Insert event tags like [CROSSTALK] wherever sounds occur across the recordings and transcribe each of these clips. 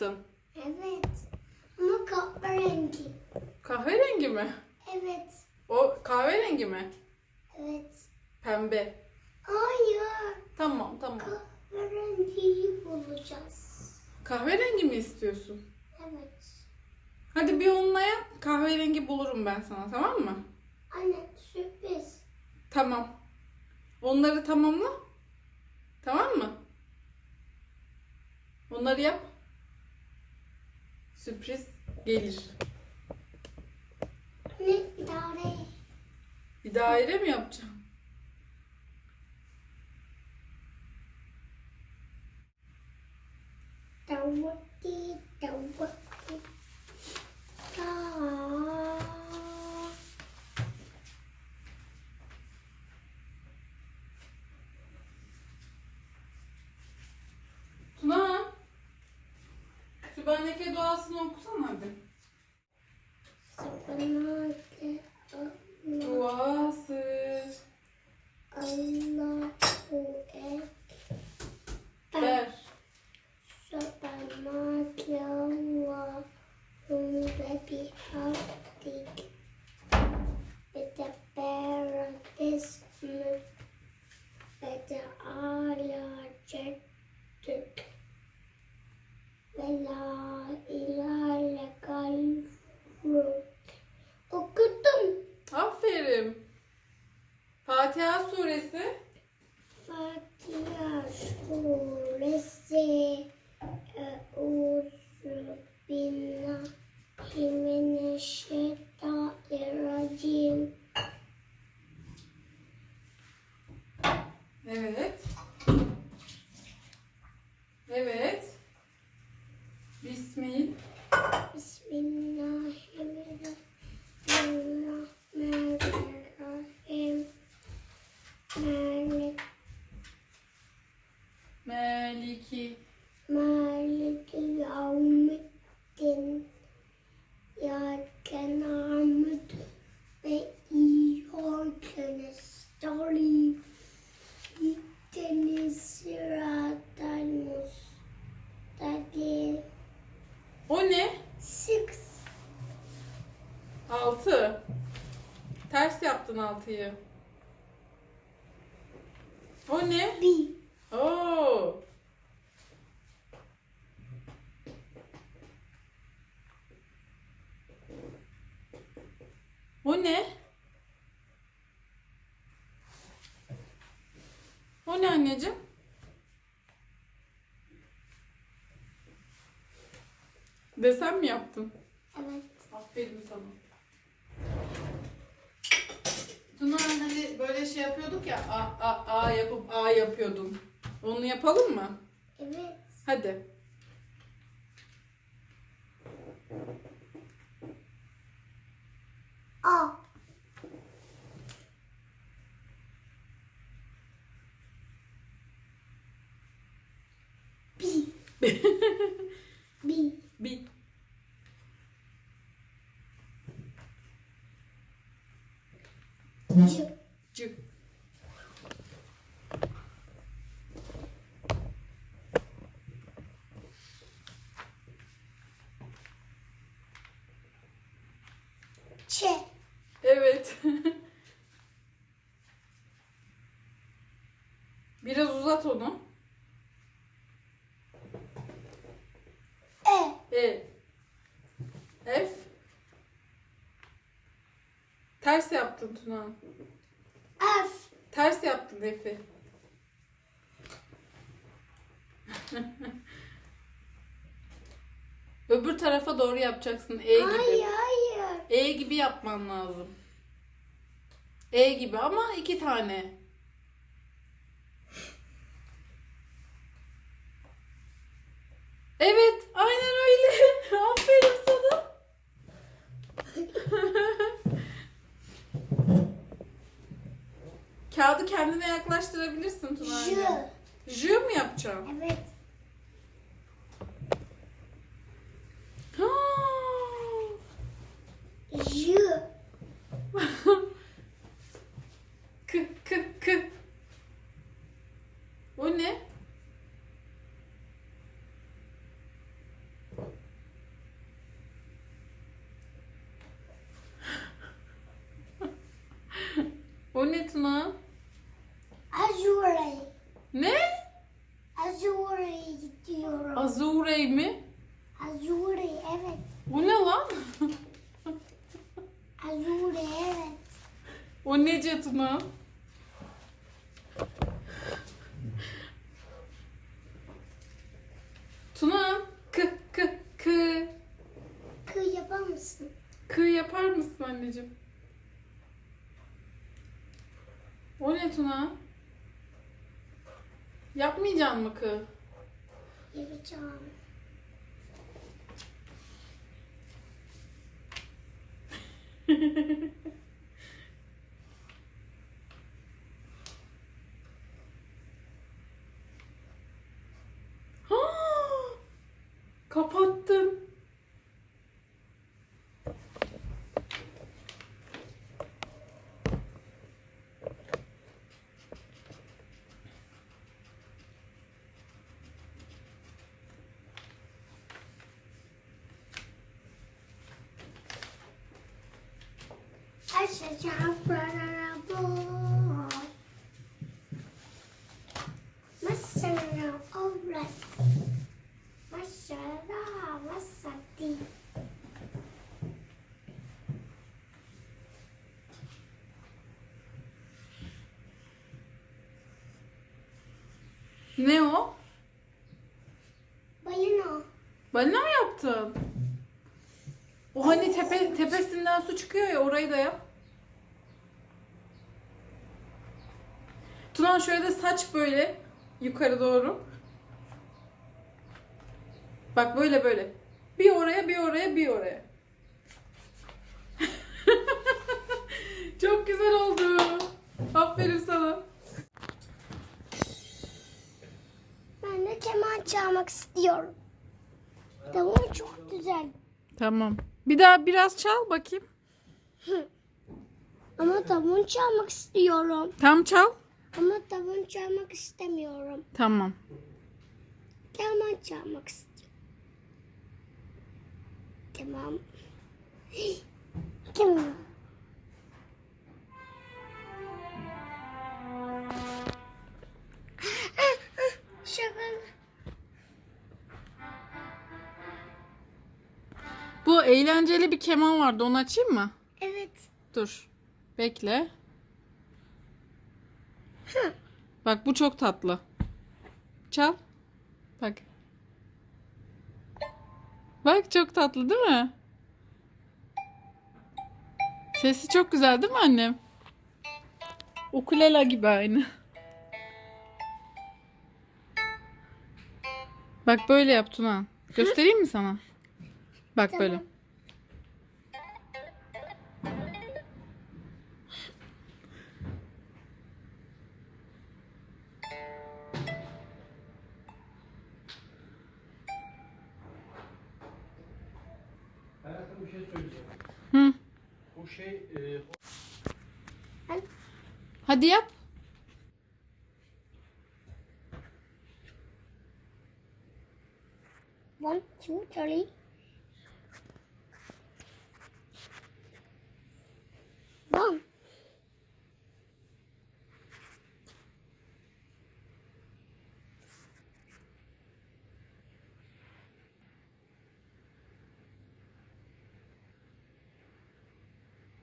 yaptın? Evet. Ama kahverengi. Kahverengi mi? Evet. O kahverengi mi? Evet. Pembe. Hayır. Tamam tamam. Kahverengiyi bulacağız. Kahverengi mi istiyorsun? Evet. Hadi bir onunla yap. Kahverengi bulurum ben sana tamam mı? Anne sürpriz. Tamam. Onları tamamla. Tamam mı? Onları yap. Sürpriz gelir. Anne idare. Bir daire mi yapacağım? Tavukti tavukti. Aa. Tuna. Duasını okusana hadi. Meliki Maliki yavmiddin yarken armut ve iyorkenes dali gittiniz sıradan mustaki O ne? six Altı. Ters yaptın altıyı. O ne? bir Desen mi yaptın? Evet Aferin sana. Tuna hani böyle şey yapıyorduk ya a a a yapıp a yapıyordun. Onu yapalım mı? Evet Hadi. A B B Bir. C C. Ç Evet. [LAUGHS] Biraz uzat onu. E E. F. Ters yaptın Tuna. F Ters yaptın F'i. [LAUGHS] Öbür tarafa doğru yapacaksın. E gibi. Hayır hayır E gibi yapman lazım. E gibi ama iki tane. Evet, aynen öyle. Aferin sana. Kağıdı kendine yaklaştırabilirsin Tuna. J anne. J mı yapacaksın? Evet Ha. J K k k. O ne? O ne Tuna? Azure. Ne? Azure diyorum. Azure mi? Azure evet. O ne lan? Azure evet. o nece Tuna? Kı kı kı. Kı yapar mısın? Kı yapar mısın anneciğim? O ne Tuna? Yapmayacaksın mı kı? Yapacağım. Ha! [LAUGHS] Ne o? Balino. Balina mı yaptın? O hani tepe, tepesinden su çıkıyor ya orayı da yap. Tunan şöyle de saç böyle yukarı doğru. Bak böyle böyle. Bir oraya bir oraya bir oraya. [LAUGHS] Çok güzel oldu. Aferin sana. Ben de keman çalmak istiyorum. Davul çok güzel. Tamam. Bir daha biraz çal bakayım. Ama davul çalmak istiyorum. Tam çal. Ama davul çalmak istemiyorum. Tamam. Keman çalmak istiyorum. Tamam. Şaka. Bu eğlenceli bir keman vardı. Onu açayım mı? Evet. Dur. Bekle. Bak bu çok tatlı. Çal. Bak. Bak çok tatlı değil mi? Sesi çok güzel değil mi annem? Ukulela gibi aynı. Bak böyle yap Tuna. Göstereyim mi sana? Bak böyle. Hadi yap. One, two, three. One.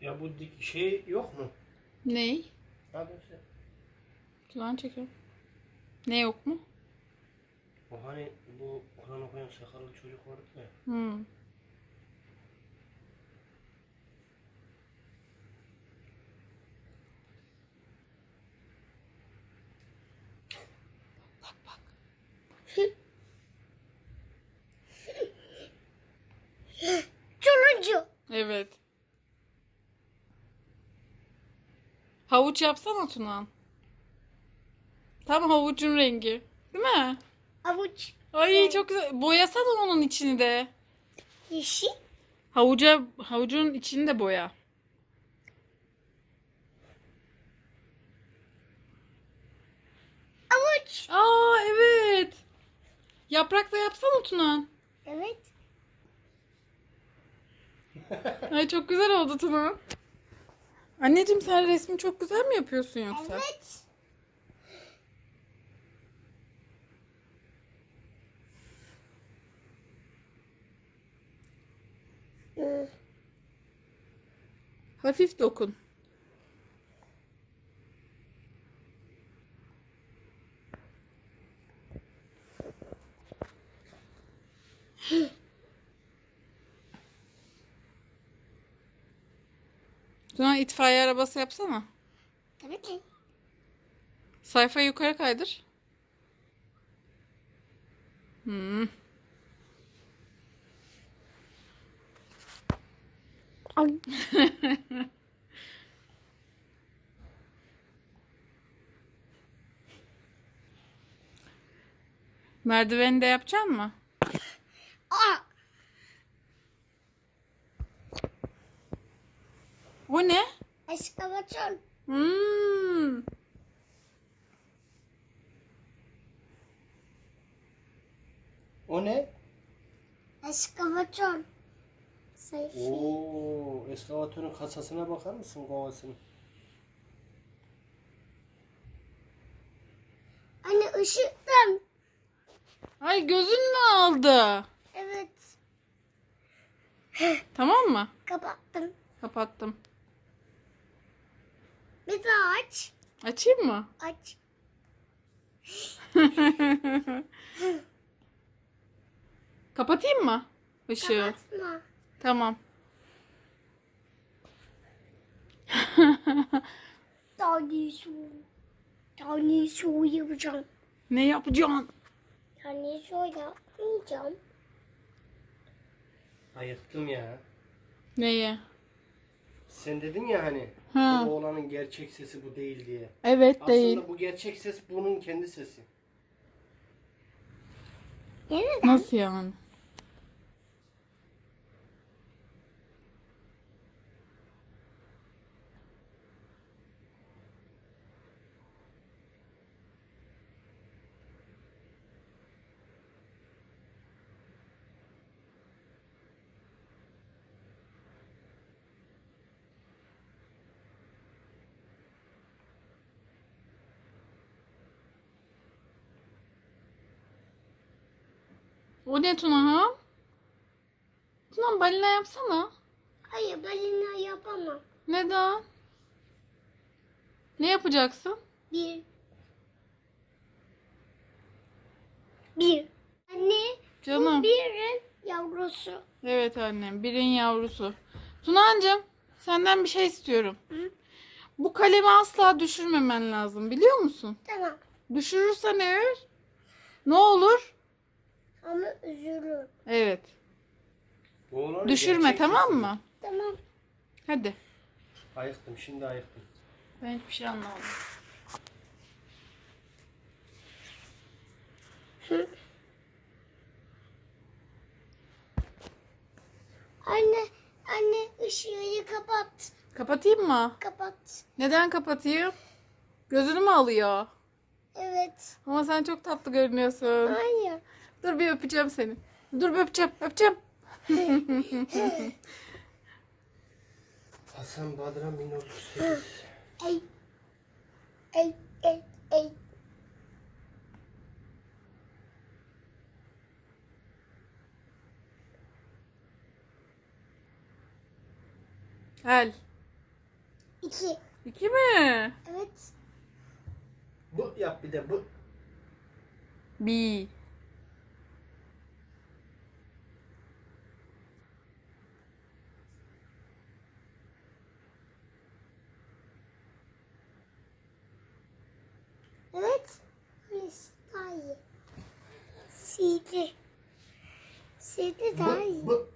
ya bu dik şey yok mu? Ney? Sen. Kulağını çekiyorum. Ne yok mu? O hani bu Kur'an okuyan sakallı çocuk vardı ya. Hı. Bak bak. Turuncu. Evet. Havuç yapsana Tunan. Tam havucun rengi. Değil mi? Avuç. Ay çok güzel. Boyasana onun içini de. Yeşil. Havuca, havucun içini de boya. Avuç. Aa evet. Yaprak da yapsana Tunan. Evet. Ay çok güzel oldu Tunan. Anneciğim sen resmi çok güzel mi yapıyorsun yoksa? Evet. Hafif dokun. Tuna itfaiye arabası yapsana. Tabii ki. Sayfayı yukarı kaydır. Hmm. Ay, [LAUGHS] Merdiveni de yapacak mı? Aa, O ne? eskavatör. Hmm. O ne? Eskavatör. Sayfi. Oo, eskavatörün kasasına bakar mısın kovasını? Anne ışıktan. Ay gözün mü aldı? Evet. Tamam mı? Kapattım. Kapattım. Bir daha aç. Açayım mı? Aç. [LAUGHS] Kapatayım mı? Işığı. Kapatma. Tamam. [LAUGHS] Tane su. Tane su yapacağım. Ne yapacaksın? Tane su yapmayacağım. Ayıktım ya. Neyi? Sen dedin ya hani Ha. bu oğlanın gerçek sesi bu değil diye. Evet değil. Aslında bu gerçek ses bunun kendi sesi. Nereden? Nasıl yani? O ne Tuna ha? Tuna balina yapsana. Hayır balina yapamam. Neden? Ne yapacaksın? Bir. Bir. Anne Canım. birin yavrusu. Evet annem. Birin yavrusu. Tuna'cığım senden bir şey istiyorum. Hı? Bu kalemi asla düşürmemen lazım biliyor musun? Tamam. Düşürürsen eğer ne olur? Ama üzülür. Evet. Bu oğlanın Düşürme gerçek tamam sesi. mı? Tamam. Hadi. Ayıktım şimdi ayıktım. Ben hiçbir şey anlamadım. Anne, anne ışığı kapat. Kapatayım mı? Kapat. Neden kapatayım? Gözünü mü alıyor? Evet. Ama sen çok tatlı görünüyorsun. Hayır. Dur bir öpeceğim seni. Dur bir öpeceğim. Öpeceğim. Hasan Badran 1938. Ey. Ey, ey, ey. Gel. İki. İki mi? Evet. Bu yap bir de bu. Bir. Evet. Öylesi daha iyi. Sidi. Sidi daha iyi. Bu, bu.